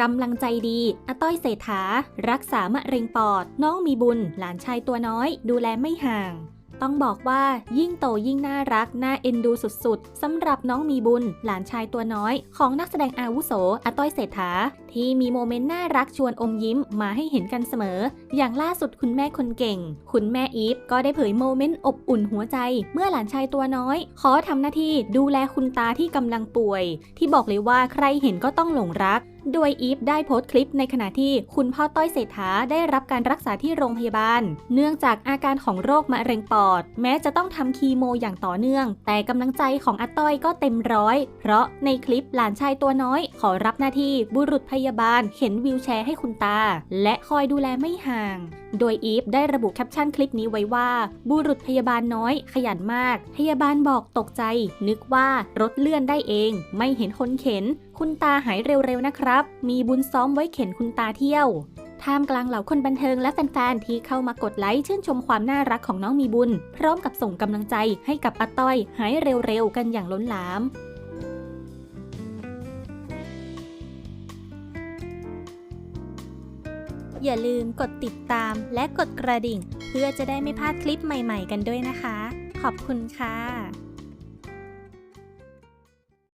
กำลังใจดีอาต้อยเศรษฐา รักษามะเร็งปอด น้องมีบุญ หลานชายตัวน้อย ดูแลไม่ห่าง ต้องบอกว่ายิ่งโตยิ่งน่ารัก น่าเอ็นดูสุดๆสำหรับน้องมีบุญ หลานชายตัวน้อย ของนักแสดงอาวุโสอาต้อยเศรษฐา ที่มีโมเมนต์น่ารักชวนอมยิ้มมาให้เห็นกันเสมอ อย่างล่าสุดคุณแม่คนเก่ง คุณแม่อีฟก็ได้เผยโมเมนต์อบอุ่นหัวใจ เมื่อหลานชายตัวน้อย ขอทำหน้าที่ดูแลคุณตาที่กำลังป่วย ที่บอกเลยว่าใครเห็นก็ต้องหลงรัก โดยอีฟได้โพสต์คลิปในขณะที่คุณพ่อต้อยเศรษฐาได้รับการรักษาที่โรงพยาบาล เนื่องจากอาการของโรคมะเร็งปอด แม้จะต้องทำคีโมอย่างต่อเนื่อง แต่กำลังใจของอาต้อยก็เต็มร้อย เพราะในคลิปหลานชายตัวน้อย ขอรับหน้าที่บุรุษพยาบาล เข็นวิวแชร์ให้คุณตา และคอยดูแลไม่ห่าง โดยอีฟได้ระบุแคปชั่นคลิปนี้ไว้ว่า บุรุษพยาบาลน้อย ขยันมาก พยาบาลบอกตกใจ นึกว่ารถเลื่อนได้เอง ไม่เห็นคนเข็น คุณตาหายเร็วๆนะครับมีบุญซ้อมไว้เข็นคุณตาเที่ยว ท่ามกลางเหล่าคนบันเทิงและแฟนๆ ที่เข้ามากดไลค์ชื่นชมความน่ารักของน้องมีบุญ พร้อมกับส่งกำลังใจให้กับอาต้อยหายเร็วๆ กันอย่างล้นหลามอย่าลืมกดติดตามและกดกระดิ่ง เพื่อจะได้ไม่พลาดคลิปใหม่ๆกันด้วยนะคะ ขอบคุณค่ะ